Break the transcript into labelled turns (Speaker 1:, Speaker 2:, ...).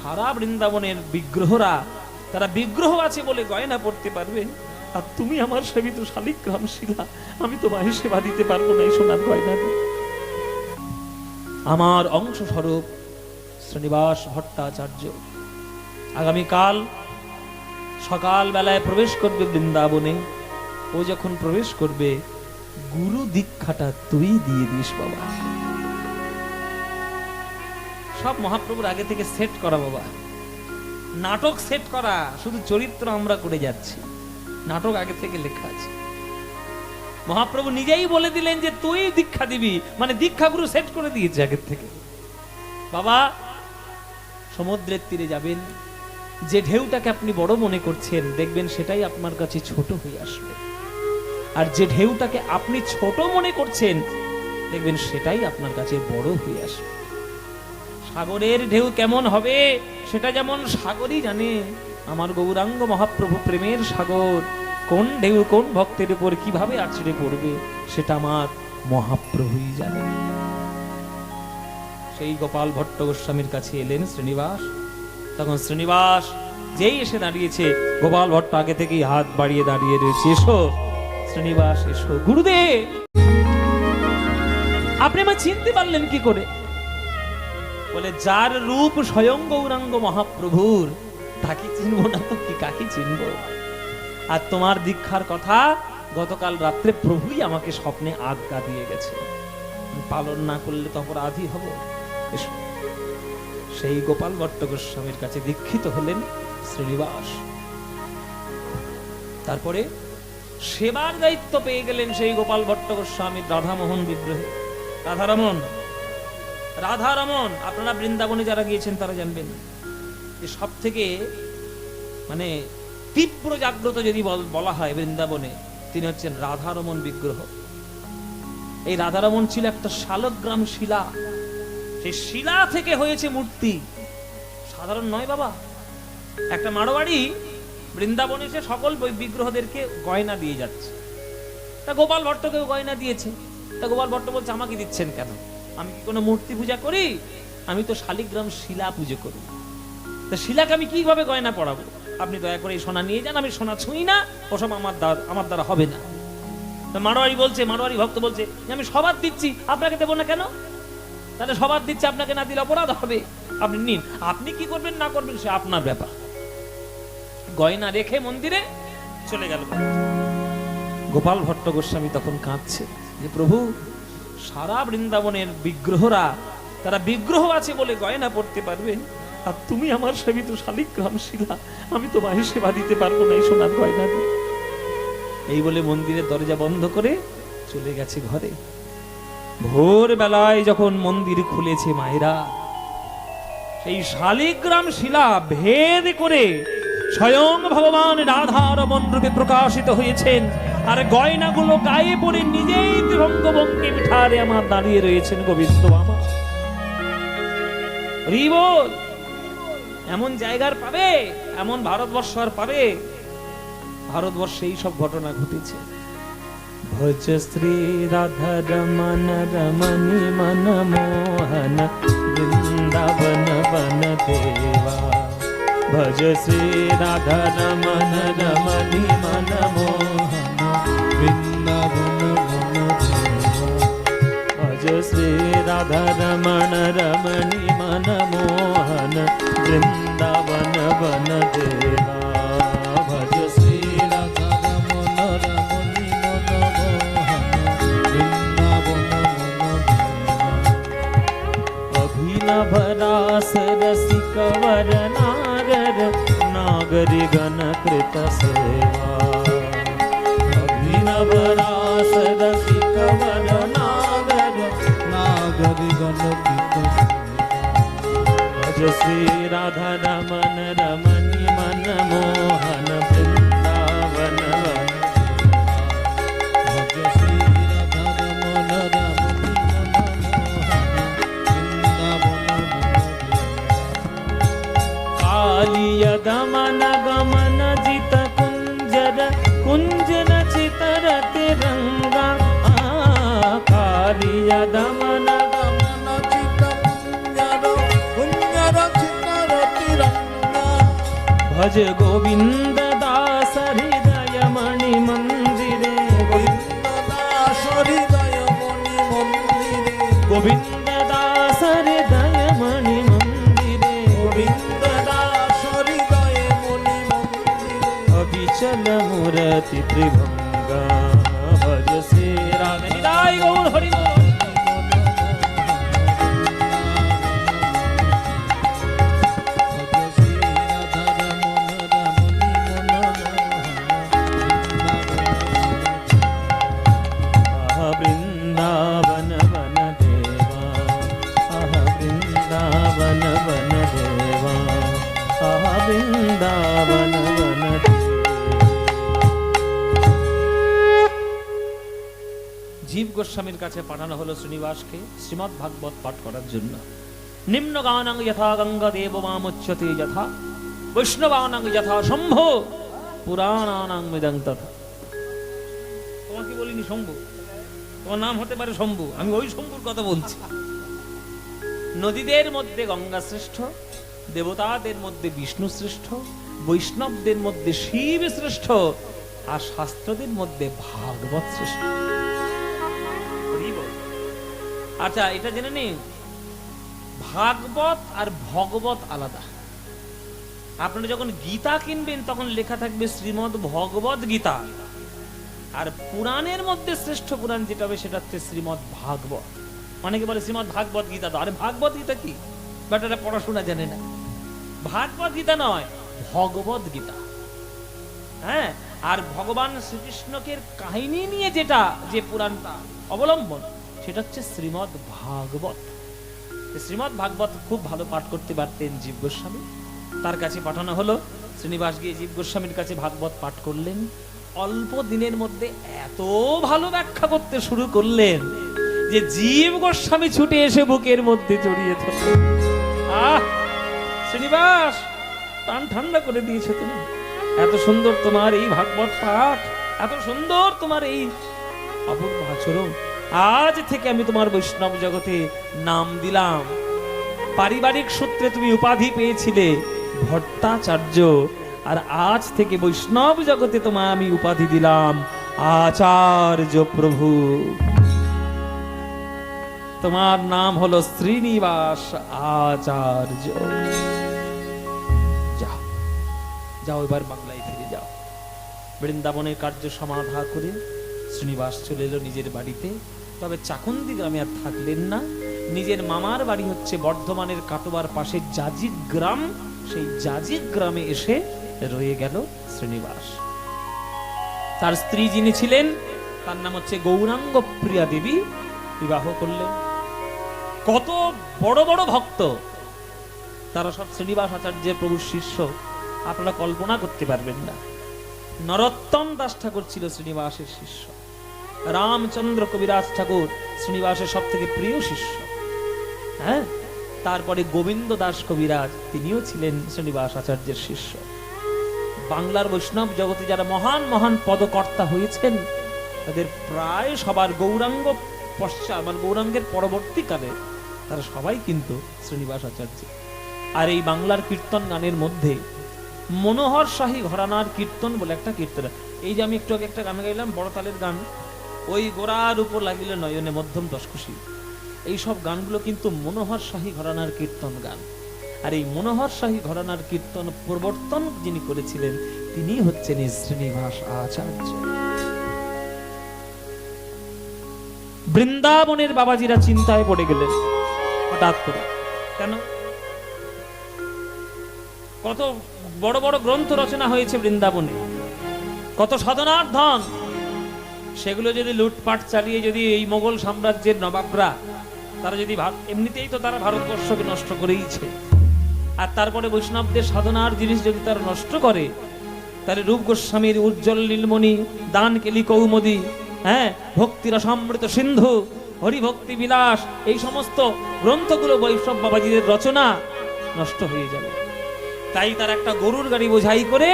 Speaker 1: সারা বৃন্দাবনের বিগ্রহরা, তারা বিগ্রহ আছে বলে গয়না পড়তে পারবে। আর তুমি আমার সেবিত শালিগ্রাম শিলা, আমি তোমায় সেবা দিতে পারব না এই সোনার গয়না আমার অংশ স্বরূপ শ্রীনিবাস ভট্টাচার্য, আগামীকাল সকাল বেলায় প্রবেশ করবে বৃন্দাবনে। ও যখন প্রবেশ করবে, গুরু দীক্ষাটা তুই দিয়ে দিস বাবা। সব মহাপ্রভুর আগে থেকে সেট করা, বাবা। নাটক সেট করা, শুধু চরিত্র আমরা করে যাচ্ছি। নাটক আগে থেকে লেখা আছে। মহাপ্রভু নিজেই বলে দিলেন যে, তুই দীক্ষা দিবি। মানে দীক্ষা গুরু সেট করে দিয়েছে আগের থেকে। বাবা, সমুদ্রের তীরে যাবেন। যে ঢেউটাকে আপনি বড় মনে করছেন, দেখবেন সেটাই আপনার কাছে ছোট হয়ে আসবে। আর যে ঢেউটাকে আপনি ছোট মনে করছেন, দেখবেন সেটাই আপনার কাছে বড় হয়ে আসবে। সাগরের ঢেউ কেমন হবে, সেটা যেমন সাগরই জানে। আমার গৌরাঙ্গ মহাপ্রভু প্রেমের সাগর, কোন ঢেউ কোন ভক্তের উপর কীভাবে আছড়ে পড়বে, সেটা আমার মহাপ্রভুই জানে। সেই গোপাল ভট্ট গোস্বামীর কাছে এলেন শ্রীনিবাস। তখন শ্রীনিবাস যেই এসে দাঁড়িয়েছে, গোপাল ভট্ট আগে থেকেই হাত বাড়িয়ে দাঁড়িয়ে রয়েছে, এসো। শ্রীনিবাস, এসো। গুরুদেব! আপনি আমার চিনতে পারলেন কি করে? বলে, যার রূপ স্বয়ং গৌরাঙ্গ মহাপ্রভুর, তাকে চিনবো না তো কি, কাকে চিনবো? আর তোমার দীক্ষার কথা গতকাল রাত্রে প্রভুই আমাকে স্বপ্নে আজ্ঞা দিয়ে গেছে। পালন না করলে তো অপরাধী হব। সেই গোপাল ভট্ট গোস্বামীর কাছে দীক্ষিত হলেন শ্রীনিবাস। তারপরে সেবার দায়িত্ব পেয়ে গেলেন সেই গোপাল ভট্ট গোস্বামী রাধামোহন বিগ্রহে। রাধারমন রাধারমন, আপনারা বৃন্দাবনে যারা গিয়েছেন তারা জানবেন যে সব থেকে মানে তীব্র জাগ্রত যদি বল- হয় বৃন্দাবনে, তিনি হচ্ছেন রাধারমন বিগ্রহ। এই রাধারমন ছিল একটা শালগ্রাম শিলা। সেই শিলা থেকে হয়েছে মূর্তি। সাধারণ নয় বাবা। একটা মারোয়াড়ি বৃন্দাবনে এসে সকল বিগ্রহদেরকে গয়না দিয়ে যাচ্ছে। তা গোপাল ভট্টকেও গয়না দিয়েছে। তা গোপাল ভট্ট বলছে, আমাকে দিচ্ছেন কেন? আমি কি কোনো মূর্তি পূজা করি? আমি তো শালিগ্রাম শিলা পুজো করি। তা শিলাকে আমি কীভাবে গয়না পড়াবো আপনি দয়া করে এই সোনা নিয়ে যান, আমি সোনা ছুঁই না, ওসব আমার দ্বারা আমার দ্বারা হবে না। মারোয়ারি বলছে, মারোয়ারি ভক্ত বলছে আমি সবার দিচ্ছি, আপনাকে দেবো না কেন? তাহলে সবার দিচ্ছে, আপনাকে না দিলে অপরাধ হবে। আপনি নিন, আপনি কি করবেন, না করবেন, সে আপনার ব্যাপার। গয়না রেখে মন্দিরে চলে গেল। গোপাল ভট্ট গোস্বামী তখন কাঁদছে, যে প্রভু সারা বৃন্দাবনের বিগ্রহরা, তারা বিগ্রহ আছে বলে গয়না পড়তে পারবে। আর তুমি আমার সেবিত শালিগ্রাম শিলা, আমি তোমায় সেবা দিতে পারব না এই সোনার গয়না এই বলে মন্দিরের দরজা বন্ধ করে চলে গেছে ঘরে। ভোর বেলায় যখন মন্দির খুলেছে মায়েরা, সেই শালিগ্রাম শিলা ভেদ করে স্বয়ং ভগবান রাধা রমন রূপে প্রকাশিত হয়েছেন। আর গয়নাগুলো গায়ে পড়ে নিজেই ত্রিভঙ্গ বঙ্গে মিঠারে আমার দাঁড়িয়ে রয়েছেন গোবিন্দ আমার রিবল এমন জায়গার পাবে, এমন ভারতবর্ষ আর পাবে, ভারতবর্ষে এই সব ঘটনা ঘটেছে। ভজ শ্রী রাধা রমন, রমণি মন মোহন, বৃন্দাবন বন দেবা। ভজ শ্রী রাধা রমন, রমণি মন মোহন शीरा धनमण रमणी मनमन वृन्दवनवन देवा भज शीराधनमनरमणी मन वृन्दवनमन अभिनव रासरसि कवर नार नागरि गण कृतस अभिनव भज श्री राधा रमन रमणि मन मोहन वृंदावन वन
Speaker 2: भज श्री राधा रमण रमणि मनमोहन वृन्दावन
Speaker 1: कालिय दमन गमन जित कुंजर कुंजन चितर तिरंगा आ, ভজ গোবিন্দ দাস হৃদয় মণি মন্দিরে
Speaker 2: দাস হৃদয় মণি মন্দিরে
Speaker 1: গোবিন্দ দাস হৃদয় মণি মন্দিরে
Speaker 2: গোবিন্দ দাস হৃদয় মণি মন্দিরে
Speaker 1: অবিচল মূরতি ত্রিভঙ্গা ভজ শ্রী রাধে হৃদয় গৌর হরি বল। গোস্বামীর কাছে পাঠানো হলো শ্রীনিবাসকে শ্রীমৎ ভাগবত পাঠ করার জন্য। নিম্ন গানাং যথা গঙ্গা দেব যথা, বৈষ্ণবানাং যথা পুরাণানাং মিদং তথা। তোমাকে বলিনি শম্ভু? তোমার নাম হতে পারে শম্ভু, আমি ওই শম্ভুর কথা বলছি। নদীদের মধ্যে গঙ্গা শ্রেষ্ঠ, দেবতাদের মধ্যে বিষ্ণু শ্রেষ্ঠ, বৈষ্ণবদের মধ্যে শিব শ্রেষ্ঠ, আর শাস্ত্রদের মধ্যে ভাগবত শ্রেষ্ঠ। আচ্ছা এটা জেনে নিন ভাগবত আর ভগবত আলাদা। আপনারা যখন গীতা কিনবেন, তখন লেখা থাকবে শ্রীমদ ভগবত গীতা। আর পুরাণের মধ্যে শ্রেষ্ঠ পুরাণ যেটা হবে, সেটা হচ্ছে শ্রীমদ ভাগবত। অনেকে বলে শ্রীমদ ভাগবত গীতা আরে ভাগবত গীতা কি? বাট পড়াশোনা জানে না। ভাগবত গীতা নয়, ভগবত গীতা। হ্যাঁ? আর ভগবান শ্রীকৃষ্ণকে কাহিনী নিয়ে যেটা, যে পুরাণটা অবলম্বন সেটা হচ্ছে শ্রীমদ ভাগবত। শ্রীমদ ভাগবত খুব ভালো পাঠ করতে পারতেন জীব গোস্বামী। তার কাছে পাঠানো হলো, শ্রীনিবাস গিয়ে জীব গোস্বামীর কাছে ভাগবত পাঠ করলেন। অল্প দিনের মধ্যে এত ভালো ব্যাখ্যা করতে শুরু করলেন যে জীব গোস্বামী ছুটে এসে বুকের মধ্যে জড়িয়ে ধরলেন। আহ! শ্রীনিবাস প্রাণ ঠান্ডা করে দিয়েছ তুমি। এত সুন্দর তোমার এই ভাগবত পাঠ, এত সুন্দর তোমার এই অপূর্ব আচরণ। আজ থেকে আমি তোমার বৈষ্ণব জগতে নাম দিলাম। পারিবারিক সূত্রে তুমি উপাধি পেয়েছিলে, ভট্টাচার্য। আর আজ থেকে বৈষ্ণব জগতে তোমায় আমি উপাধি দিলাম, আচার্য প্রভু। তোমার নাম হলো শ্রীনিবাস আচার্য। যাও যাও এবার বাংলায় ফিরে যাও। বৃন্দাবনের কার্য সমাধা করে শ্রীনিবাস চলে এলো নিজের বাড়িতে। তবে চাকুন্দি গ্রামে আর থাকলেন না। নিজের মামার বাড়ি হচ্ছে বর্ধমানের কাটোয়ার পাশে জাজিক গ্রাম। সেই জাজিক গ্রামে এসে রয়ে গেল শ্রীনিবাস। তার স্ত্রী যিনি ছিলেন, তার নাম হচ্ছে গৌরাঙ্গ প্রিয়া দেবী। বিবাহ করলেন। কত বড় বড় ভক্ত। তারা সব শ্রীনিবাস আচার্যের প্রভুর শিষ্য। আপনারা কল্পনা করতে পারবেন না। নরোত্তম দাস ঠাকুর ছিল শ্রীনিবাসের শিষ্য। রামচন্দ্র কবিরাজ ঠাকুর শ্রীনিবাসের সব থেকে প্রিয় শিষ্য। হ্যাঁ? তারপরে গোবিন্দ দাস কবিরাজ, তিনিও ছিলেন শ্রীনিবাস আচার্যের শিষ্য। বাংলার বৈষ্ণব জগতে যারা মহান মহান পদকর্তা হয়েছেন, তাদের প্রায় সবার গৌরাঙ্গ পশ্চাৎ মানে গৌরাঙ্গের পরবর্তীকালে তারা সবাই কিন্তু শ্রীনিবাস আচার্য। আর এই বাংলার কীর্তন গানের মধ্যে মনোহর শাহী ঘরানার কীর্তন বলে একটা কীর্তন এই যে আমি একটু আগে একটা গান গাইলাম বড় তালের গান। ওই গোড়ার উপর লাগিলে নয়নে মধ্যম দশকুশি এই সব গানগুলো কিন্তু মনোহর শাহী ঘরানার কীর্তন গান। আর এই মনোহর শাহী ঘরানার কীর্তন প্রবর্তন যিনি করেছিলেন তিনি হচ্ছেন শ্রীনিবাস আচার্য। বৃন্দাবনের বাবাজিরা চিন্তায় পড়ে গেলেন, হঠাৎ করে। কেন? কত বড় বড় গ্রন্থ রচনা হয়েছে বৃন্দাবনে। কত সাধনার ধন সেগুলো যদি লুটপাট চালিয়ে যদি এই মোগল সাম্রাজ্যের নবাবরা, তারা যদি এমনিতেই তো তারা ভারতবর্ষকে নষ্ট করেইছে। আর তারপরে বৈষ্ণবদের সাধনার জিনিস যদি তারা নষ্ট করে, তাহলে রূপ গোস্বামীর উজ্জ্বল নীলমণি দান কেলি কৌমদি হ্যাঁ ভক্তির সমৃত সিন্ধু, হরিভক্তি বিলাস, এই সমস্ত গ্রন্থগুলো বৈষ্ণব বাবাজিদের রচনা নষ্ট হয়ে যাবে। তাই তার একটা গরুর গাড়ি বোঝাই করে